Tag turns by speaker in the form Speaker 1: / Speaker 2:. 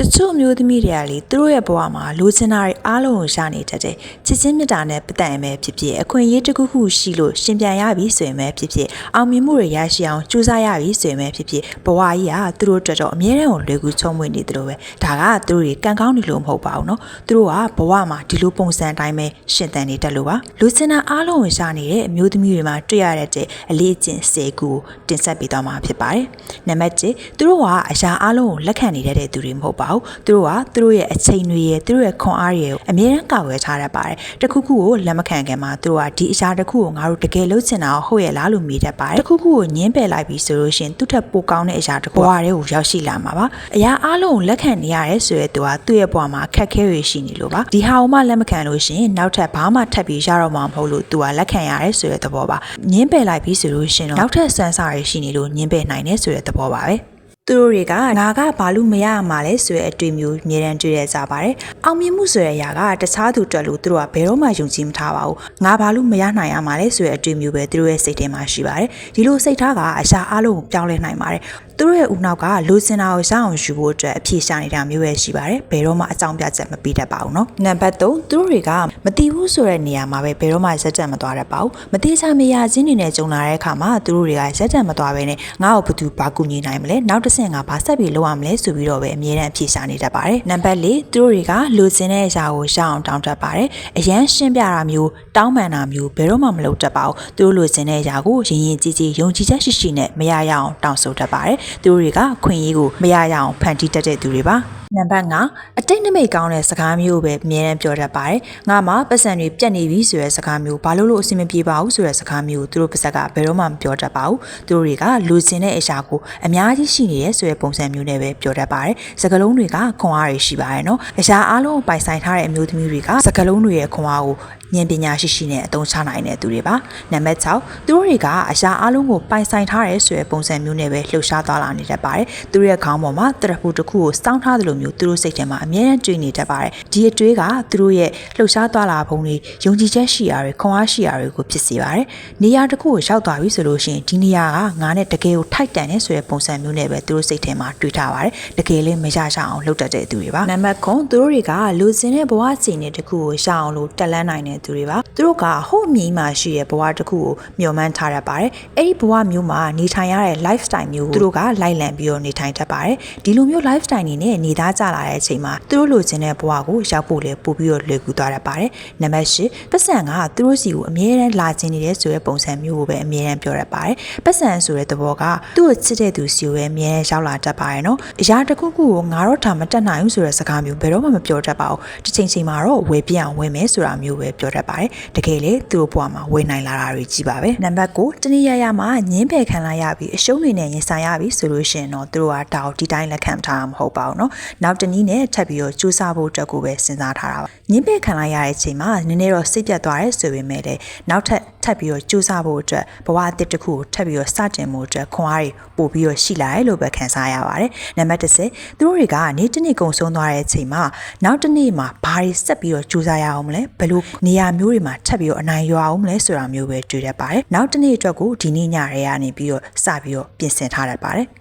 Speaker 1: တချို့မျိုးသမီးတွေကလေသူတို့ရဲ့ဘဝမှာလိုချင်တာတွေအားလုံးကိုရနေတတ်တယ်။ချစ်ချင်းမေတ္တာနဲ့ပတ်သက်ရင်ပဲဖြစ်ဖြစ်အခွင့်အရေးတစ်ခုခုရှိလို့ရှင်ပြန်ရပြီဆိုရင်ပဲဖြစ်ဖြစ်အောင်မြင်မှုတွေရရှိအောင်ကြိုးစားရပြီဆိုရင်ပဲဖြစ်ဖြစ်ဘဝကြီးကသူတို့အတွက်တော့အမြဲတမ်းကိုလွယ်ကူချုံးမွေ့နေသလိုပဲ။ဒါကသူတို့တွေကံကောင်းနေလို့မဟုတ်ပါဘူးနော်။သူတို့ကဘဝမှာဒီလိုပုံစံအတိုင်းပဲရှင်သန်နေတတ်လို့ပါ။လိုချင်တာအားလုံးကိုရနေတဲ့အမျိုးသမီးတွေမှာတွေ့ရတဲ့အလေးအကျင့်စေကူတင်ဆက်ပေးသွားမှာဖြစ်ပါတယ်။နံပါတ်1သူတို့ကအရာအားလုံးကိုလက်ခံနေတတ်တဲ့သူတွေမဟုတ်ပါဘူးသူတို့ကသူတို့ရဲ့အချိန်တွေရဲ့သူတို့ရဲ့ခွန်အားတွေရဲ့အမြဲတမ်းကာဝယ်ထားတတ်ပါတယ်တခုခုကိုလက်မခံခင်မှာသူတို့ကဒီအရာတစ်ခုကိုငါတို့တကယ်လုပ်ချင်တာဟုတ်ရဲ့လားလို့မေးတတ်ပါတယ်တခုခုကိုညင်းပယ်လိုက်ပြီဆိုလို့ရှိရင်သူ့ထက်ပိုကောင်းတဲ့အရာတစ်ခုဘဝတွေကိုရောက်ရှိလာမှာပါအရာအားလုံးကိုလက်ခံနေရတယ်ဆိုရဲသူကသူ့ရဲ့ဘဝမှာအခက်အခဲတွေရှိနေလို့ပါဒီဟာကိုမှလက်မခံလို့ရှိရင်နောက်ထပ်ဘာမှထပ်ပြီးရတော့မှာမဟုတ်လို့သူကလက်ခံရတယ်ဆိုတဲ့သဘောပါညင်းပယ်လိုက်ပြီဆိုလို့ရှိရင်တော့နောက်ထပ်စွမ်းစားတွေရှိနေလို့ညင်းပယ်နိုင်တယ်ဆိုတဲ့သဘောပါပဲ သူတို့တွေကငါကဘာလို့မရရမှာလဲဆိုတဲ့အတွေ့မျိုးအမြဲတမ်းတွေ့ရကြပါတယ်။အောင်မြင်မှုဆိုတဲ့အရာကတခြားသူအတွက်လို့သူတို့ကဘယ်တော့မှယုံကြည်မထားပါဘူး။ငါဘာလို့မရနိုင်ရမှာလဲဆိုတဲ့အတွေ့မျိုးပဲသူတို့ရဲ့စိတ်ထဲမှာရှိပါတယ်။ဒီလိုစိတ်ထားကအရာအလုံးကိုပြောင်းလဲနိုင်ပါတယ်။ သူတို့ရဲ့ဦးနောက်ကလိုချင်တာကိုရအောင်ယူဖို့အတွက်အဖြေရှာနေတာမျိုးပဲရှိပါတယ်။ဘယ်တော့မှအကြောင်းပြချက်မပေးတတ်ပါဘူးနော်။နံပါတ်3သူတို့တွေကမတီးဘူးဆိုတဲ့နေရာမှာပဲဘယ်တော့မှရက်တက်မသွားတတ်ပါဘူး။မတိချမရချင်းနေနဲ့ကြုံလာတဲ့အခါမှာသူတို့တွေကရက်တက်မသွားဘဲနဲ့ငါ့ကိုဘယ်သူဘာကူညီနိုင်မလဲ။နောက်တစ်ဆင့်ကဘာဆက်ပြီးလုပ်ရမလဲဆိုပြီးတော့ပဲအမြဲတမ်းအဖြေရှာနေတတ်ပါတယ်။နံပါတ်4သူတို့တွေကလိုချင်တဲ့အရာကိုရအောင်တောင်းတတ်ပါတယ်။အရန်ရှင်းပြတာမျိုးတောင်းပန်တာမျိုးဘယ်တော့မှမလုပ်တတ်ပါဘူး။သူတို့လိုချင်တဲ့အရာကိုရင်ရင်ကြည်ကြည်ယုံကြည်ချက်ရှိရှိနဲ့မရရအောင်တောင်းဆိုတတ်ပါတယ်။သူတို့တွေကခွင့်ရေးကိုမရရအောင်ဖန်တီးတတ်တဲ့သူတွေပါ။နံပါတ်5အတိတ်နမိတ်ကောင်းတဲ့စကားမျိုးပဲအမြဲတမ်းပြောတတ်ပါတယ်။ငါမှပတ်စံတွေပြတ်နေပြီဆိုတဲ့စကားမျိုးဘာလို့လို့အဆင်မပြေပါဘူးဆိုတဲ့စကားမျိုးကိုသူတို့ပါဇက်ကဘယ်တော့မှမပြောတတ်ပါဘူး။သူတို့တွေကလူစင်တဲ့အရာကိုအများကြီးရှိနေရဲဆိုတဲ့ပုံစံမျိုးနဲ့ပဲပြောတတ်ပါတယ်။စကားလုံးတွေကခွန်အားတွေရှိပါတယ်နော်။အရာအလုံးကိုပိုင်ဆိုင်ထားတဲ့အမျိုးသမီးတွေကစကားလုံးတွေရဲ့ခွန်အားကိုဉာဏ်ပညာရှိရှိနဲ့အသုံးချနိုင်တဲ့သူတွေပါ။နံပါတ်6သူတို့တွေကအရာအလုံးကိုပိုင်ဆိုင်ထားတဲ့ဆိုတဲ့ပုံစံမျိုးနဲ့ပဲလှုပ်ရှားသွားလာနေတတ်ပါတယ်။သူတို့ရဲ့ခေါင်းပေါ်မှာတရဖူတစ်ခုကိုစောင်းထားသလိုမျိုးသူတို့စိတ်ထဲမှာအမြဲတမ်းတွေးနေတတ်ပါတယ်။ဒီအတွေးကသူတို့ရဲ့လှုပ်ရှားသွားလာပုံတွေယုံကြည်ချက်ရှိရာတွေခွန်အားရှိရာတွေကိုဖြစ်စေပါတယ်။နေရာတစ်ခုကိုရောက်သွားပြီဆိုလို့ရှိရင်ဒီနေရာကငါနဲ့တကယ်ကိုထိုက်တန်တဲ့ဆိုတဲ့ပုံစံမျိုးနဲ့ပဲသူတို့စိတ်ထဲမှာတွေးထားပါတယ်။တကယ်လေးမရရအောင်လုပ်တတ်တဲ့သူတွေပါ။နံပါတ်9သူတို့တွေကလူစင်တဲ့ဘဝစီနေတစ်ခုကိုရှောင်အောင်လို့တက်လန်းနိုင်တဲ့သူတွေပါ။သူတို့ကဟို့မြင်းမှာရှိတဲ့ဘဝတစ်ခုကိုမျှော်မှန်းထားရပါတယ်။အဲ့ဒီဘဝမျိုးမှာနေထိုင်ရတဲ့ lifestyle မျိုးကိုသူတို့ကလိုက်လံပြီးတော့နေထိုင်တတ်ပါတယ်။ဒီလိုမျိုး lifestyle နေနဲ့နေသားကြလာတဲ့အချိန်မှာသူတို့လိုချင်တဲ့ဘဝကိုရောက်ဖို့လေပို့ပြီးတော့လွယ်ကူသွားတတ်ပါတယ်။နံပါတ်10ပတ်စံကသူတို့စီကိုအမြဲတမ်းလာခြင်းနေတဲ့ဆိုတဲ့ပုံစံမျိုးကိုပဲအမြဲတမ်းပြောရပါတယ်။ပတ်စံဆိုတဲ့သဘောကသူ့ကိုချစ်တဲ့သူစီကိုပဲအမြဲတမ်းရောက်လာတတ်ပါတယ်နော်။အရာတစ်ခုခုကိုငါတော့ဒါမတက်နိုင်ဘူးဆိုတဲ့စကားမျိုးဘယ်တော့မှမပြောတတ်ပါဘူး။တစ်ချိန်ချိန်မှာတော့ဝယ်ပြအောင်ဝယ်မယ်ဆိုတာမျိုးပဲပြောတတ်ပါတယ်။တကယ်လေသူတို့ဘဝမှာဝယ်နိုင်လာတာတွေကြီးပါပဲ။နံပါတ်9တနည်းရရမှာညင်းပယ်ခံလိုက်ရပြီးအရှုံးတွေနဲ့ရင်ဆိုင်ရပြီးဆိုလို့ရှိရင်တော့သူတို့ကဒါကိုဒီတိုင်းလက်ခံထားမှာမဟုတ်ပါဘူးနော်။နောက်တနည်းနဲ့ထပ်ပြီးတော့စူးစမ်းဖို့အတွက်ကိုပဲစဉ်းစားထားတာပါ။ညင်းပယ်ခံလိုက်ရတဲ့အချိန်မှာနည်းနည်းတော့စိတ်ပြတ်သွားရဲဆိုပေမဲ့လည်းနောက်ထပ်ထပ်ပြီးတော့စူးစမ်းဖို့အတွက်ဘဝအသစ်တစ်ခုကိုထပ်ပြီးတော့စတင်ဖို့အတွက်ခွန်အားတွေပို့ပြီးတော့ရှိလာတယ်လို့ပဲခံစားရပါတယ်။နံပါတ်10သူတို့တွေကနေတစ်နေ့ကုန်ဆုံးသွားတဲ့အချိန်မှာနောက်တစ်နေ့မှာဘာတွေဆက်ပြီးတော့စူးစမ်းရအောင်မလဲဘယ်လိုနေရာမျိုးတွေမှာထပ်ပြီးတော့အနိုင်ရအောင်မလဲဆိုတာမျိုးပဲတွေ့တတ်ပါတယ်။နောက်တစ်နေ့အတွက်ကိုဒီနေ့ညရဲကနေပြီးတော့စပြီးတော့ပြင်ဆင်ထားတတ်ပါတယ်။